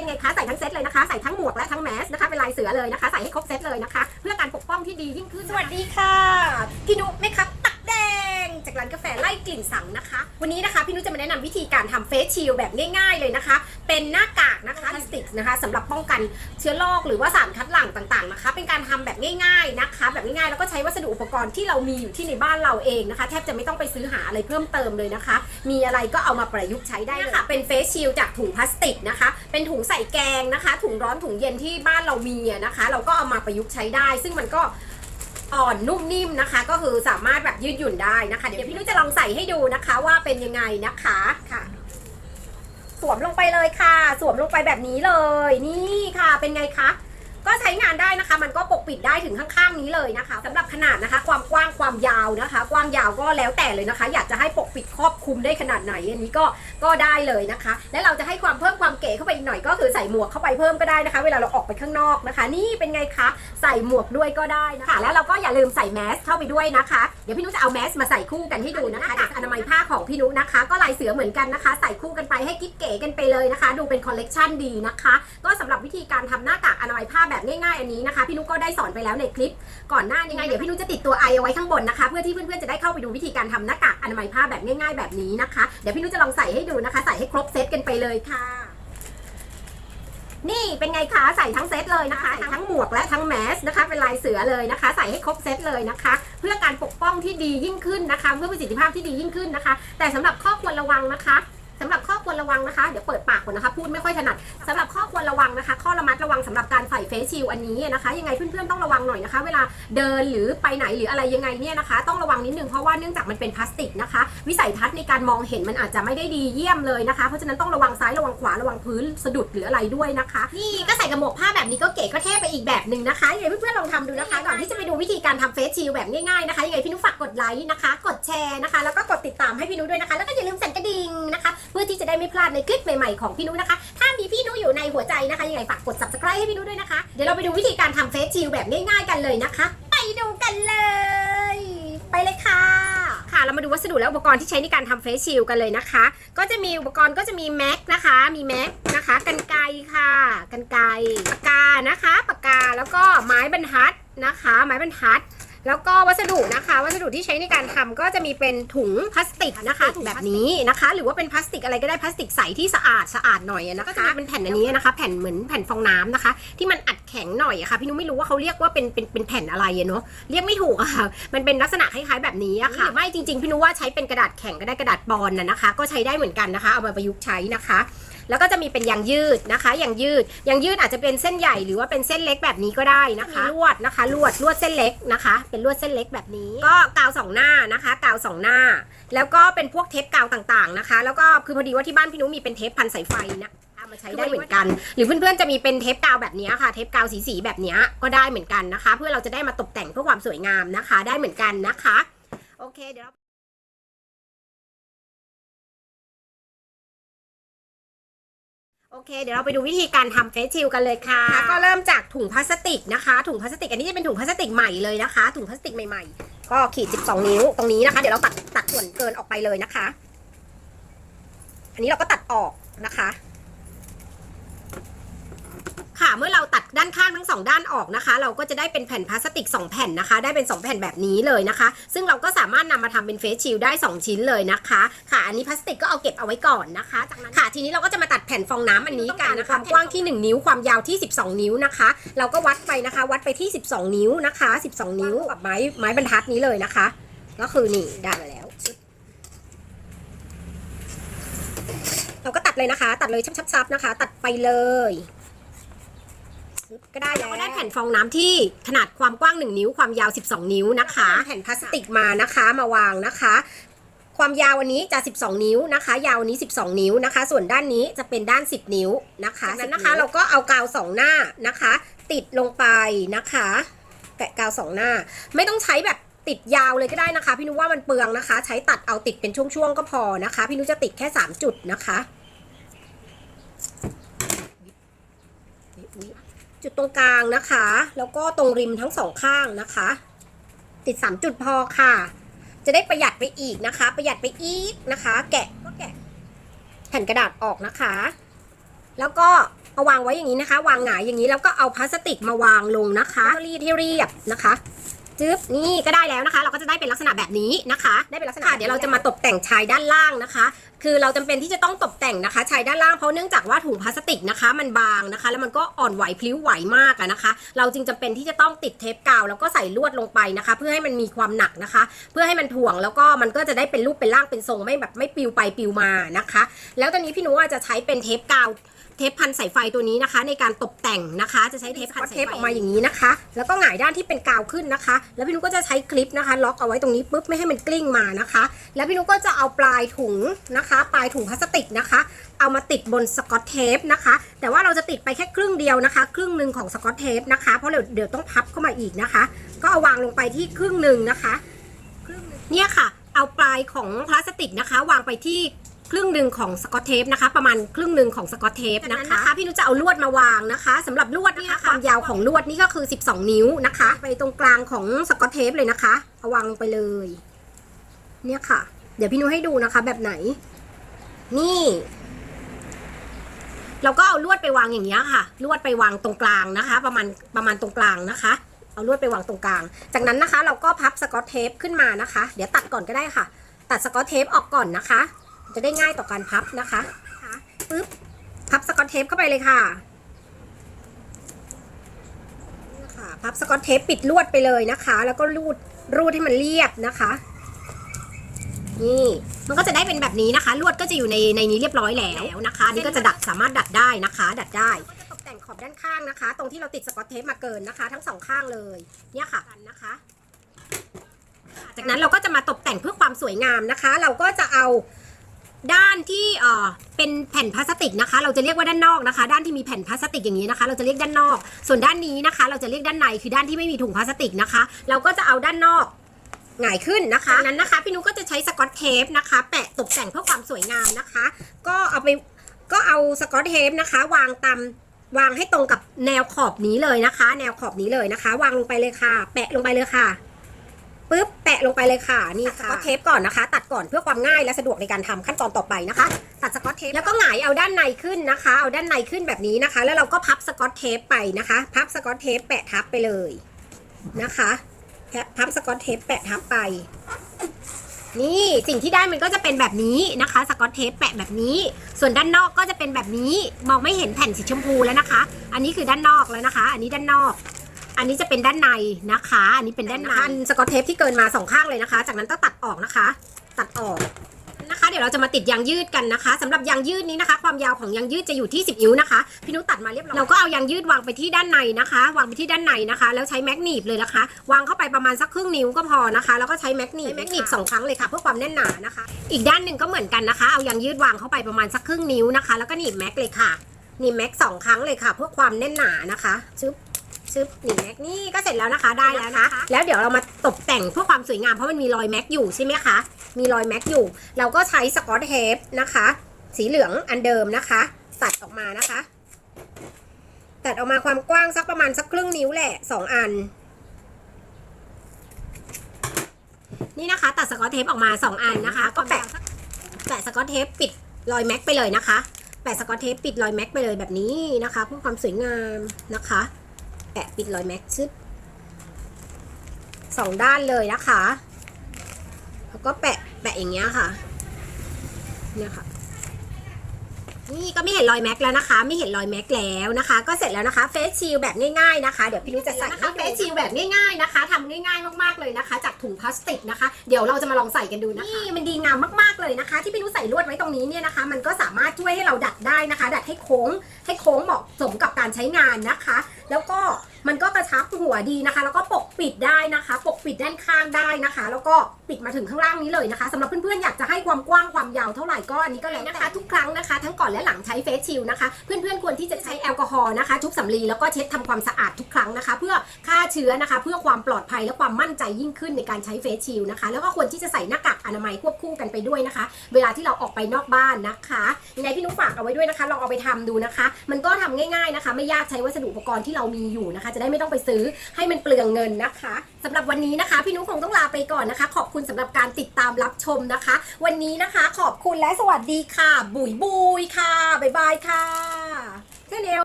เป็นไงคะใส่ทั้งเซตเลยนะคะใส่ทั้งหมวกและทั้งแมสนะคะเป็นลายเสือเลยนะคะ ใส่ให้ครบเซตเลยนะคะ เพื่อการปกป้องที่ดียิ่งขึ้นสวัสดีค่ะพี่นุแม่ครับตักแด ง จากร้านกาแฟไล่กลิ่นสังนะคะ วันนี้นะคะพี่นุจะมาแนะนำวิธีการทำเฟสชิลแบบง่าย ๆ เลยนะคะ เป็นหน้ากากนะคะพลาสติกนะคะสำหรับป้องกันเชื้อโรคหรือว่าสารคัดหลั่งต่างๆนะคะ เป็นการทำแบบง่ายๆนะคะ แบบง่ายๆแล้วก็ใช้วัสดุอุปกรณ์ที่เรามีอยู่ที่ในบ้านเราเองนะคะ แทบจะไม่ต้องไปซื้อหาอะไรเพิ่มเติมเลยนะคะ มีอะไรก็เอามาประยุกต์ใช้ได้เลยค่ะ เป็นเฟสชิลจากถุงพลาสติกนะคะ เป็นถุงใส่แกงนะคะ ถุงร้อนถุงเย็นที่บ้านเรามีอะนะคะ เราก็เอามาประยุกต์ใช้ได้ ซึ่งมันก็ อ่อนนุ่มนิ่มนะคะ ก็คือสามารถแบบยืดหยุ่นได้นะคะ เดี๋ยวพี่นุ้ยจะลองใส่ให้ดูนะคะว่าเป็นยังไงนะคะค่ะ สวมลงไปเลยค่ะ สวมลงไปแบบนี้เลย นี่ค่ะเป็นไงคะ ก็ใช้งานได้นะคะ มันก็ปกปิดได้ถึงข้างๆนี้เลยนะคะสำหรับขนาดนะคะ ความกว้างความยาวนะคะ กว้างยาวก็แล้วแต่เลยนะคะ อยากจะให้ปกปิดครอบคลุมได้ขนาดไหนอันนี้ก็ก็ได้เลยนะคะ และเราจะให้ความเพิ่มความเก๋เข้าไปอีกหน่อยก็คือใส่หมวกเข้าไปเพิ่มก็ได้นะคะ เวลาเราออกไปข้างนอกนะคะ นี่เป็นไงคะใส่หมวกด้วยก็ได้นะคะแล้วเราก็อย่าลืมใส่แมสเข้าไปด้วยนะคะ เดี๋ยวพี่นุ้จะเอาแมสมาใส่คู่กันให้ดูนะคะจากอนามัยผ้าของพี่นุ้นะคะ ก็ลายเสือเหมือนกันนะคะ ใส่คู่กันไปให้กิ๊บเก๋กันไปเลยนะคะ ดูเป็นคอลเลกชันดีนะคะ ก็สำหรับวิธีการทำหน้ากากอนามัยผ้าแบบง่ายๆอันนี้นะคะ พี่นุ้ก็ได้สอนไปแล้วในคลิป ก่อนหน้านี้ไงเดี๋ยวพี่นุ้จะติดตัวไอเอาไว้ข้างบนนะคะ เพื่อที่เพื่อนๆจะได้เข้าไปดูวิธีการทำหน้ากากอนามัยผ้าแบบง่าย ๆ แบบนี้นะคะ เดี๋ยวพี่นุ้จะลองใส่ให้ดูนะคะ ใส่ให้ครบเซตกันไปเลยค่ะ นี่เป็นไงคะใส่ทั้งเซตเลยนะคะใส่ทั้งหมวกและทั้งแมสนะคะ เป็นลายเสือเลยนะคะ ใส่ให้ครบเซตเลยนะคะ เพื่อการปกป้องที่ดียิ่งขึ้นนะคะ เพื่อประสิทธิภาพที่ดียิ่งขึ้นนะคะ แต่สำหรับข้อควรระวังนะคะ สำหรับข้อควรระวังนะคะ เดี๋ยวเปิดปากก่อนนะคะ พูดไม่ค่อยถนัดสำหรับข้อควรระวังนะคะ ข้อระมัดระวังสำหรับการใส่เฟซชิลอันนี้นะคะ ยังไงเพื่อนๆต้องระวังหน่อยนะคะ เวลาเดินหรือไปไหนหรืออะไรยังไงเนี่ยนะคะ ต้องระวังนิดนึงเพราะว่าเนื่องจากมันเป็นพลาสติกนะคะ วิสัยทัศน์ในการมองเห็นมันอาจจะไม่ได้ดีเยี่ยมเลยนะคะ เพราะฉะนั้นต้องระวังซ้ายระวังขวาระวังพื้นสะดุดหรืออะไรด้วยนะคะ นี่ก็ใส่กระหมวกผ้าแบบนี้ก็เก๋ก็เท่ไปอีกแบบหนึ่งนะคะยังไงเพื่อนๆลองทำดูนะคะ ก่อนที่จะไปดูวิธีการทำเฟซชิลแบบง่ายๆนะคะยังไงพี่นุ้ฝากกดไลค์นะคะ กดแชร์นะคะ แล้วก็กดติดตามให้พี่นุ้ด้วยนะคะ แล้วก็อย่าลืมสั่นกระดิ่ง ได้ไม่พลาดในคลิปใหม่ๆของพี่นุ้นะคะ ถ้ามีพี่นุ้อยู่ในหัวใจนะคะยังไงฝากกด subscribe ให้พี่นุ้ด้วยนะคะ เดี๋ยวเราไปดูวิธีการทำเฟซชิลแบบง่ายๆกันเลยนะคะ ไปดูกันเลย ไปเลยค่ะค่ะเรามาดูวัสดุและอุปกรณ์ที่ใช้ในการทำเฟซชิลกันเลยนะคะ ก็จะมีอุปกรณ์ก็จะมีแม็กนะคะ มีแม็กนะคะกันไกค่ะกันไกปากกานะคะปากกาแล้วก็ไม้บรรทัดนะคะ ไม้บรรทัด แล้วก็วัสดุนะคะ วัสดุที่ใช้ในการทำก็จะมีเป็นถุงพลาสติกนะคะถุงแบบนี้นะคะ หรือว่าเป็นพลาสติกอะไรก็ได้พลาสติกใสที่สะอาดสะอาดหน่อยอะนะคะก็จะมีเป็นแผ่นอันนี้นะคะ แผ่นเหมือนแผ่นฟองน้ำนะคะ ที่มันอัดแข็งหน่อยอะค่ะพี่นุ้ยไม่รู้ว่าเขาเรียกว่าเป็นเป็นเป็นแผ่นอะไรอะเนาะเรียกไม่ถูกอะค่ะมันเป็นลักษณะคล้ายๆแบบนี้อะค่ะหรือไม่จริงๆพี่นุ้ยว่าใช้เป็นกระดาษแข็งก็ได้กระดาษบอลน่ะนะคะ ก็ใช้ได้เหมือนกันนะคะ เอามาประยุกต์ใช้นะคะ แล้วก็จะมีเป็นยางยืดนะคะยางยืดยางยืดอาจจะเป็นเส้นใหญ่หรือว่าเป็นเส้นเล็กแบบนี้ก็ได้นะคะลวดนะคะลวดลวดเส้นเล็กนะคะ เป็นลวดเส้นเล็กแบบนี้ ก็กาวสองหน้านะคะกาวสองหน้า แล้วก็เป็นพวกเทปกาวต่างๆนะคะ แล้วก็คือพอดีว่าที่บ้านพี่นุ้มีเป็นเทปพันสายไฟนะเอามาใช้ได้เหมือนกัน หรือเพื่อนๆจะมีเป็นเทปกาวแบบนี้ค่ะ เทปกาวสีๆแบบนี้ก็ได้เหมือนกันนะคะ เพื่อเราจะได้มาตกแต่งเพื่อความสวยงามนะคะ ได้เหมือนกันนะคะ โอเคเดี๋ยว โอเค เดี๋ยวเราไปดูวิธีการทำเฟสชิลกันเลยค่ะก็เริ่มจากถุงพลาสติกนะคะ ถุงพลาสติกอันนี้จะเป็นถุงพลาสติกใหม่เลยนะคะ ถุงพลาสติกใหม่ๆ ก็ขีด 12 นิ้วตรงนี้นะคะ เดี๋ยวเราตัดตัดส่วนเกินออกไปเลยนะคะ อันนี้เราก็ตัดออกนะคะ ค่ะ เมื่อเรา ดด้านข้างทั้งสองด้านออกนะคะ เราก็จะได้เป็นแผ่นพลาสติก 2 แผ่นนะคะ ได้เป็น 2 แผ่นแบบนี้เลยนะคะ ซึ่งเราก็สามารถนำมาทำเป็นเฟสชิลได้ 2 ชิ้นเลยนะคะ ค่ะอันนี้พลาสติกก็เอาเก็บเอาไว้ก่อนนะคะจากนั้นค่ะทีนี้เราก็จะมาตัดแผ่นฟองน้ำอันนี้กันนะคะความกว้างที่ 1 นิ้วความยาวที่ 12 นิ้วนะคะ เราก็วัดไปนะคะ วัดไปที่ 12 นิ้วนะคะ 12 นิ้วกับไม้ไม้บรรทัดนี้เลยนะคะ ก็คือนี่ได้มาแล้วเราก็ตัดเลยนะคะ ตัดเลยชับๆๆนะคะ ตัดไปเลย ก็ได้แล้วก็ได้แผ่นฟองน้ำที่ขนาดความกว้าง 1 นิ้ว ความยาว 12 นิ้วนะคะ แผ่นพลาสติกมานะคะมาวางนะคะ ความยาวอันนี้จะ 12 นิ้วนะคะ ยาวอันนี้ 12 นิ้วนะคะ ส่วนด้านนี้จะเป็นด้าน 10 นิ้วนะคะจากนั้นนะคะเราก็เอากาวสองหน้านะคะ ติดลงไปนะคะแกะกาวสองหน้า ไม่ต้องใช้แบบติดยาวเลยก็ได้นะคะ พี่นุว่ามันเปลืองนะคะ ใช้ตัดเอาติดเป็นช่วงๆก็พอนะคะ พี่นุจะติดแค่ 3 จุดนะคะ จุดตรงกลางนะคะ แล้วก็ตรงริมทั้งสองข้างนะคะ ติด 3 จุดพอค่ะ จะได้ประหยัดไปอีกนะคะ ประหยัดไปอีกนะคะ แกะก็แกะแผ่นกระดาษออกนะคะ แล้วก็เอาวางไว้อย่างนี้นะคะ วางหงายอย่างนี้แล้วก็เอาพลาสติกมาวางลงนะคะรีดให้เรียบนะคะ จึ๊บนี่ก็ได้แล้วนะคะ เราก็จะได้เป็นลักษณะแบบนี้นะคะได้เป็นลักษณะค่ะเดี๋ยวเราจะมาตกแต่งชายด้านล่างนะคะ คือเราจำเป็นที่จะต้องตกแต่งนะคะชายด้านล่างเพราะเนื่องจากว่าถุงพลาสติกนะคะ มันบางนะคะ แล้วมันก็อ่อนไหวพลิ้วไหวมากอะนะคะ เราจึงจำเป็นที่จะต้องติดเทปกาวแล้วก็ใส่ลวดลงไปนะคะ เพื่อให้มันมีความหนักนะคะ เพื่อให้มันถ่วงแล้วก็มันก็จะได้เป็นรูปเป็นร่างเป็นทรงไม่แบบไม่ปลิวไปปลิวมานะคะ แล้วตอนนี้พี่หนุว่าจะใช้เป็นเทปกาว เทปพันสายไฟตัวนี้นะคะ ในการตกแต่งนะคะ จะใช้เทปพันเทปออกมาอย่างนี้นะคะ แล้วก็หงายด้านที่เป็นกาวขึ้นนะคะ แล้วพี่นุก็จะใช้คลิปนะคะ ล็อกเอาไว้ตรงนี้ปุ๊บไม่ให้มันกลิ้งมานะคะ แล้วพี่นุก็จะเอาปลายถุงนะคะ ปลายถุงพลาสติกนะคะ เอามาติดบนสกอตเทปนะคะ แต่ว่าเราจะติดไปแค่ครึ่งเดียวนะคะ ครึ่งหนึ่งของสกอตเทปนะคะ เพราะเดี๋ยวเดี๋ยวต้องพับเข้ามาอีกนะคะ ก็เอาวางลงไปที่ครึ่งหนึ่งนะคะเนี่ยค่ะ เอาปลายของพลาสติกนะคะ วางไปที่ ครึ่งหนึ่งของสกอตเทปนะคะ ประมาณครึ่งหนึ่งของสกอตเทปนะคะ พี่นุชจะเอาลวดมาวางนะคะสำหรับลวดเนี่ยความยาวของลวดนี่ก็คือ 12 นิ้วนะคะ ไปตรงกลางของสกอตเทปเลยนะคะเอาวางลงไปเลย เนี่ยค่ะ เดี๋ยวพี่นุชให้ดูนะคะ แบบไหน นี่เราก็เอาลวดไปวางอย่างเงี้ยค่ะ ลวดไปวางตรงกลางนะคะ ประมาณประมาณตรงกลางนะคะ เอาลวดไปวางตรงกลาง จากนั้นนะคะ เราก็พับสกอตเทปขึ้นมานะคะ เดี๋ยวตัดก่อนก็ได้ค่ะ ตัดสกอตเทปออกก่อนนะคะ จะได้ง่ายต่อการพับนะคะปึ๊บพับสกอตเทปเข้าไปเลยค่ะนี่ค่ะพับสกอตเทปปิดลวดไปเลยนะคะ แล้วก็รูดรูดให้มันเรียบนะคะนี่มันก็จะได้เป็นแบบนี้นะคะ ลวดก็จะอยู่ในในนี้เรียบร้อยแล้วนะคะอันนี่ก็จะดัดสามารถดัดได้นะคะ ดัดได้ตกแต่งขอบด้านข้างนะคะ ตรงที่เราติดสกอตเทปมาเกินนะคะ ทั้งสองข้างเลยเนี่ยค่ะนะคะ จากนั้นเราก็จะมาตกแต่งเพื่อความสวยงามนะคะ เราก็จะเอา ด้านที่เอ่อเป็นแผ่นพลาสติกนะคะ เราจะเรียกว่าด้านนอกนะคะ ด้านที่มีแผ่นพลาสติกอย่างนี้นะคะ เราจะเรียกด้านนอก ส่วนด้านนี้นะคะ เราจะเรียกด้านในคือด้านที่ไม่มีถุงพลาสติกนะคะ เราก็จะเอาด้านนอกหงายขึ้นนะคะนั้นนะคะ พี่นุ้ก็จะใช้สกอตเทปนะคะ แปะตกแต่งเพื่อความสวยงามนะคะ ก็เอาไปก็เอาสกอตเทปนะคะ วางตามวางให้ตรงกับแนวขอบนี้เลยนะคะ แนวขอบนี้เลยนะคะ วางลงไปเลยค่ะ แปะลงไปเลยค่ะ ปึ๊บแปะลงไปเลยค่ะนี่ค่ะสกอตเทปก่อนนะคะ ตัดก่อนเพื่อความง่ายและสะดวกในการทำขั้นตอนต่อไปนะคะ ตัดสกอตเทปแล้วก็หงายเอาด้านในขึ้นนะคะ เอาด้านในขึ้นแบบนี้นะคะ แล้วเราก็พับสกอตเทปไปนะคะ พับสกอตเทปแปะทับไปเลยนะคะแพะพับสกอตเทปแปะทับไป นี่สิ่งที่ได้มันก็จะเป็นแบบนี้นะคะ สกอตเทปแปะแบบนี้ ส่วนด้านนอกก็จะเป็นแบบนี้มองไม่เห็นแผ่นสีชมพูแล้วนะคะ อันนี้คือด้านนอกแล้วนะคะ อันนี้ด้านนอก อันนี้จะเป็นด้านในนะคะ อันนี้เป็นด้านในอันสกอตเทปที่เกินมาสองข้างเลยนะคะ จากนั้นต้องตัดออกนะคะ ตัดออกนะคะ เดี๋ยวเราจะมาติดยางยืดกันนะคะสำหรับยางยืดนี้นะคะ ความยาวของยางยืดจะอยู่ที่ 10 นิ้วนะคะ พี่นุชตัดมาเรียบร้อย เราก็เอายางยืดวางไปที่ด้านในนะคะ วางไปที่ด้านในนะคะ แล้วใช้แมกนีบเลยนะคะ วางเข้าไปประมาณสักครึ่งนิ้วก็พอนะคะ แล้วก็ใช้แมกนีบแมกนีบสองครั้งเลยค่ะเพื่อความแน่นหนานะคะ อีกด้านหนึ่งก็เหมือนกันนะคะ เอายางยืดวางเข้าไปประมาณสักครึ่งนิ้วนะคะ แล้วก็หนีบแม็กเลยค่ะหนีบแม็กสองครั้งเลยค่ะ เพื่อความแน่นหนานะคะชึบ ชึบหนีบแม็กนี่ก็เสร็จแล้วนะคะได้แล้วนะคะแล้วเดี๋ยวเรามาตกแต่งเพื่อความสวยงามเพราะมันมีรอยแม็กอยู่ใช่ไหมคะมีรอยแม็กอยู่ เราก็ใช้สกอตเทปนะคะ สีเหลืองอันเดิมนะคะ ตัดออกมานะคะ ตัดออกมาความกว้างสักประมาณสักครึ่งนิ้วแหละสองอัน นี่นะคะ ตัดสกอตเทปออกมาสองอันนะคะ ก็แปะแปะสกอตเทปปิดรอยแม็กไปเลยนะคะแปะสกอตเทปปิดรอยแม็กไปเลยแบบนี้นะคะเพื่อความสวยงามนะคะ แปะปิดรอยแม็กซ์ชึบสองด้านเลยนะคะ แล้วก็แปะแปะอย่างเงี้ยค่ะ เนี่ยค่ะ นี่ก็ไม่เห็นรอยแม็กแล้วนะคะ ไม่เห็นรอยแม็กแล้วนะคะ ก็เสร็จแล้วนะคะเฟสชิลแบบง่ายๆนะคะ เดี๋ยวพี่นุ้ยจะใส่นะคะเฟสชิลแบบง่ายๆนะคะทำง่ายๆมากๆเลยนะคะ จากถุงพลาสติกนะคะ เดี๋ยวเราจะมาลองใส่กันดูนะคะนี่มันดีงามมากๆเลยนะคะ ที่พี่นุ้ยใส่ลวดไว้ตรงนี้เนี่ยนะคะ มันก็สามารถช่วยให้เราดัดได้นะคะ ดัดให้โค้ง ให้โค้งเหมาะสมกับการใช้งานนะคะ แล้วก็มันก็กระชับหัวดีนะคะ แล้วก็ปกปิดได้นะคะ ปกปิดด้านข้างได้นะคะ แล้วก็ปิดมาถึงข้างล่างนี้เลยนะคะสำหรับเพื่อนๆอยากจะให้ความกว้างความยาวเท่าไหร่ก็อันนี้ก็แล้วนะคะ ทุกครั้งนะคะ ทั้งก่อนและหลังใช้เฟสชิลนะคะ เพื่อนๆควรที่จะใช้แอลกอฮอล์นะคะชุบสำลีแล้วก็เช็ดทำความสะอาดทุกครั้งนะคะ เพื่อฆ่าเชื้อนะคะ เพื่อความปลอดภัยและความมั่นใจยิ่งขึ้นในการใช้เฟสชิลนะคะ แล้วก็ควรที่จะใส่หน้ากากอนามัยควบคู่กันไปด้วยนะคะ เวลาที่เราออกไปนอกบ้านนะคะยังไงพี่นุ๊กฝากเอาไว้ด้วยนะคะลองเอาไปทำดูนะคะ มันก็ทำง่าย ๆนะคะ ไม่ยากใช้วัสดุอุปกรณ์ที่เรามีอยู่นะคะ จะได้ไม่ต้องไปซื้อให้มันเปลืองเงินนะคะสำหรับวันนี้นะคะ พี่นุ้คงต้องลาไปก่อนนะคะ ขอบคุณสำหรับการติดตามรับชมนะคะ วันนี้นะคะขอบคุณและสวัสดีค่ะ บุ๋ยบุยค่ะบ๊ายบายค่ะแค่นี้